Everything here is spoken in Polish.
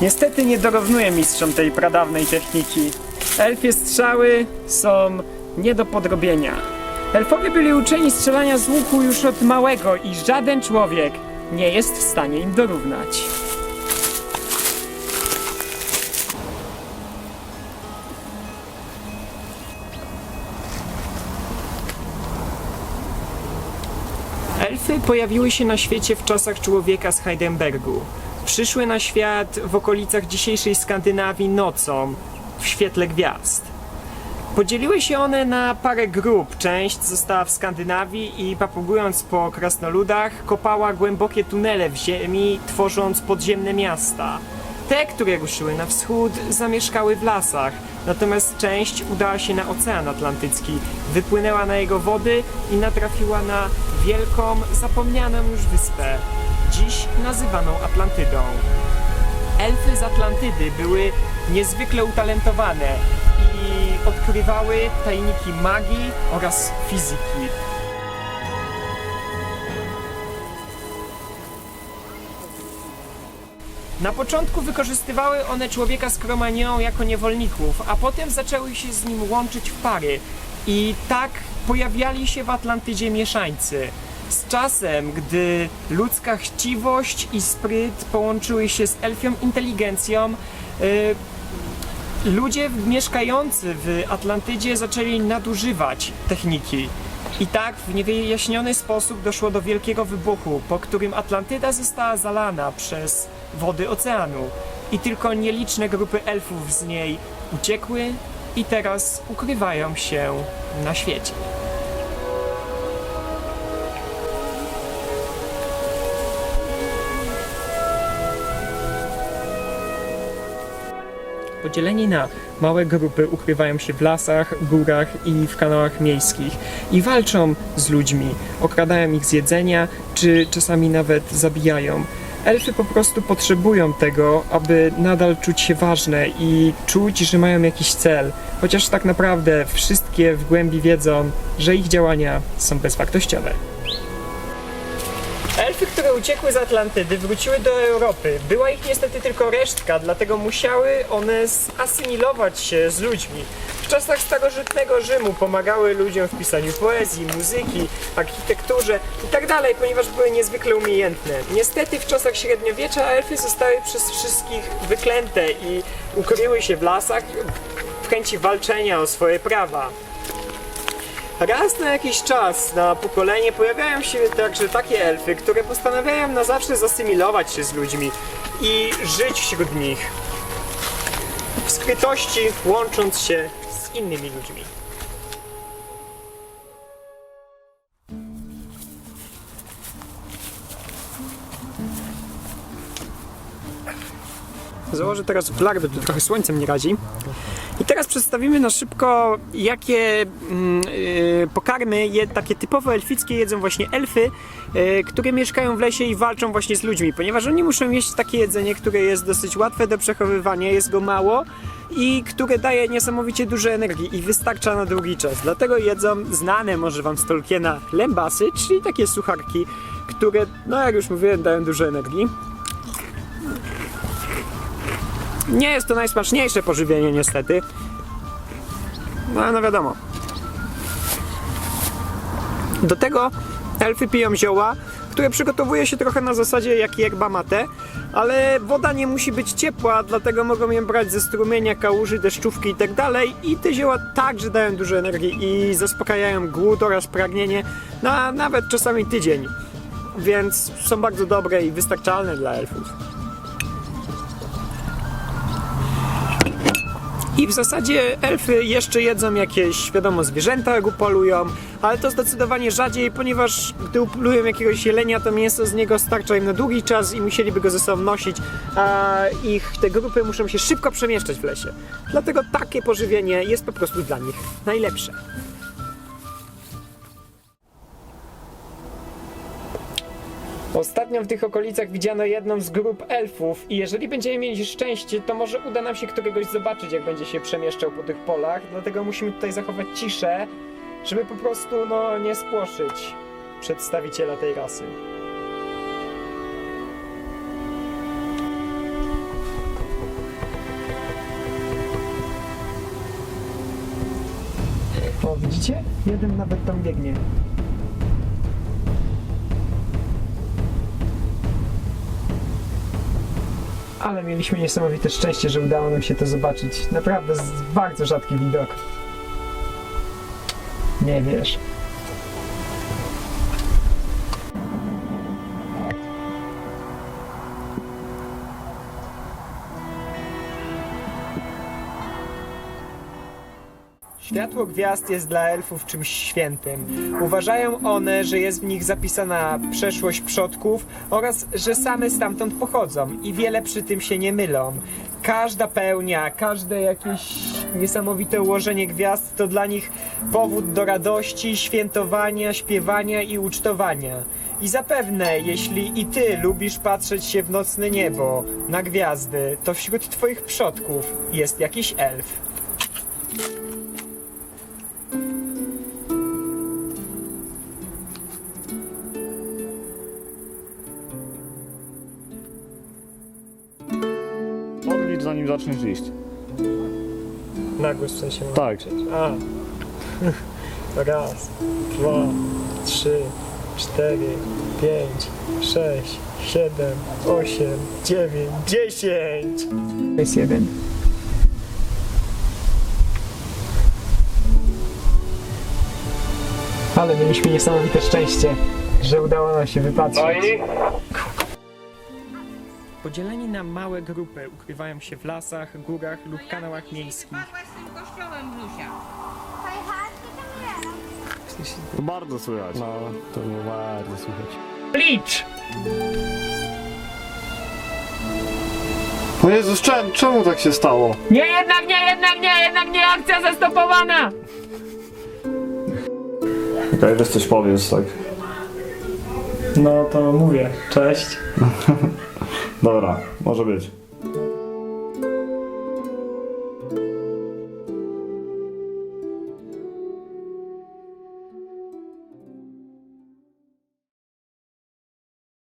Niestety nie dorównuję mistrzom tej pradawnej techniki. Elfie strzały są nie do podrobienia. Elfowie byli uczeni strzelania z łuku już od małego i żaden człowiek nie jest w stanie im dorównać. Elfy pojawiły się na świecie w czasach człowieka z Heidelbergu. Przyszły na świat w okolicach dzisiejszej Skandynawii nocą, w świetle gwiazd. Podzieliły się one na parę grup. Część została w Skandynawii i papugując po krasnoludach, kopała głębokie tunele w ziemi, tworząc podziemne miasta. Te, które ruszyły na wschód, zamieszkały w lasach, natomiast część udała się na Ocean Atlantycki, wypłynęła na jego wody i natrafiła na wielką, zapomnianą już wyspę, dziś nazywaną Atlantydą. Elfy z Atlantydy były niezwykle utalentowane i odkrywały tajniki magii oraz fizyki. Na początku wykorzystywały one człowieka z Kromanią jako niewolników, a potem zaczęły się z nim łączyć w pary. I tak pojawiali się w Atlantydzie mieszańcy. Z czasem, gdy ludzka chciwość i spryt połączyły się z elfią inteligencją, y, ludzie mieszkający w Atlantydzie zaczęli nadużywać techniki. I tak w niewyjaśniony sposób doszło do wielkiego wybuchu, po którym Atlantyda została zalana przez wody oceanu. I tylko nieliczne grupy elfów z niej uciekły i teraz ukrywają się na świecie. Podzieleni na małe grupy ukrywają się w lasach, górach i w kanałach miejskich i walczą z ludźmi, okradają ich z jedzenia, czy czasami nawet zabijają. Elfy po prostu potrzebują tego, aby nadal czuć się ważne i czuć, że mają jakiś cel, chociaż tak naprawdę wszystkie w głębi wiedzą, że ich działania są bezwartościowe. Elfy, które uciekły z Atlantydy, wróciły do Europy. Była ich niestety tylko resztka, dlatego musiały one zasymilować się z ludźmi. W czasach starożytnego Rzymu pomagały ludziom w pisaniu poezji, muzyki, architekturze itd., ponieważ były niezwykle umiejętne. Niestety w czasach średniowiecza elfy zostały przez wszystkich wyklęte i ukryły się w lasach w chęci walczenia o swoje prawa. Raz na jakiś czas, na pokolenie, pojawiają się także takie elfy, które postanawiają na zawsze zasymilować się z ludźmi i żyć wśród nich. W skrytości, łącząc się z innymi ludźmi. Założę teraz bo tu trochę słońce mnie razi. I teraz przedstawimy na szybko, jakie mm, y, pokarmy, je, takie typowo elfickie jedzą właśnie elfy, y, które mieszkają w lesie i walczą właśnie z ludźmi, ponieważ oni muszą jeść takie jedzenie, które jest dosyć łatwe do przechowywania, jest go mało i które daje niesamowicie dużo energii i wystarcza na długi czas. Dlatego jedzą znane może wam z Tolkiena lębasy, czyli takie sucharki, które, no jak już mówiłem, dają dużo energii. Nie jest to najsmaczniejsze pożywienie niestety. No ale no wiadomo. Do tego elfy piją zioła, które przygotowuje się trochę na zasadzie jak yerba mate, ale woda nie musi być ciepła, dlatego mogą ją brać ze strumienia, kałuży, deszczówki i tak i te zioła także dają dużo energii i zaspokajają głód oraz pragnienie na nawet czasami tydzień. Więc są bardzo dobre i wystarczalne dla elfów. I w zasadzie elfy jeszcze jedzą jakieś, wiadomo, zwierzęta, jak upolują, ale to zdecydowanie rzadziej, ponieważ gdy upolują jakiegoś jelenia, to mięso z niego starcza im na długi czas i musieliby go ze sobą nosić, a ich te grupy muszą się szybko przemieszczać w lesie. Dlatego takie pożywienie jest po prostu dla nich najlepsze. Ostatnio w tych okolicach widziano jedną z grup elfów i jeżeli będziemy mieli szczęście, to może uda nam się któregoś zobaczyć, jak będzie się przemieszczał po tych polach, dlatego musimy tutaj zachować ciszę, żeby po prostu, no, nie spłoszyć przedstawiciela tej rasy. O, widzicie? Jeden nawet tam biegnie. Ale mieliśmy niesamowite szczęście, że udało nam się to zobaczyć. Naprawdę bardzo rzadki widok. Nie wiesz. Światło gwiazd jest dla elfów czymś świętym. Uważają one, że jest w nich zapisana przeszłość przodków oraz że same stamtąd pochodzą i wiele przy tym się nie mylą. Każda pełnia, każde jakieś niesamowite ułożenie gwiazd to dla nich powód do radości, świętowania, śpiewania i ucztowania. I zapewne, jeśli i ty lubisz patrzeć się w nocne niebo, na gwiazdy, to wśród twoich przodków jest jakiś elf. Zanim zaczniesz iść. Nagłość w sensie mam Tak. krzyczeć. A. Raz, dwa, trzy, cztery, pięć, sześć, siedem, osiem, dziewięć, dziesięć. Jest jeden. Ale mieliśmy niesamowite szczęście, że udało nam się wypatrzeć. Podzieleni na małe grupy ukrywają się w lasach, górach lub kanałach miejskich. Z tym kościołem, Blusia. To bardzo słychać. No, to było bardzo słychać. Licz! O Jezus, czemu, czemu tak się stało? Nie, jednak nie, jednak nie, jednak nie, akcja zastopowana! Okej, weź coś powiedz, tak. No to mówię, cześć. Dobra, może być.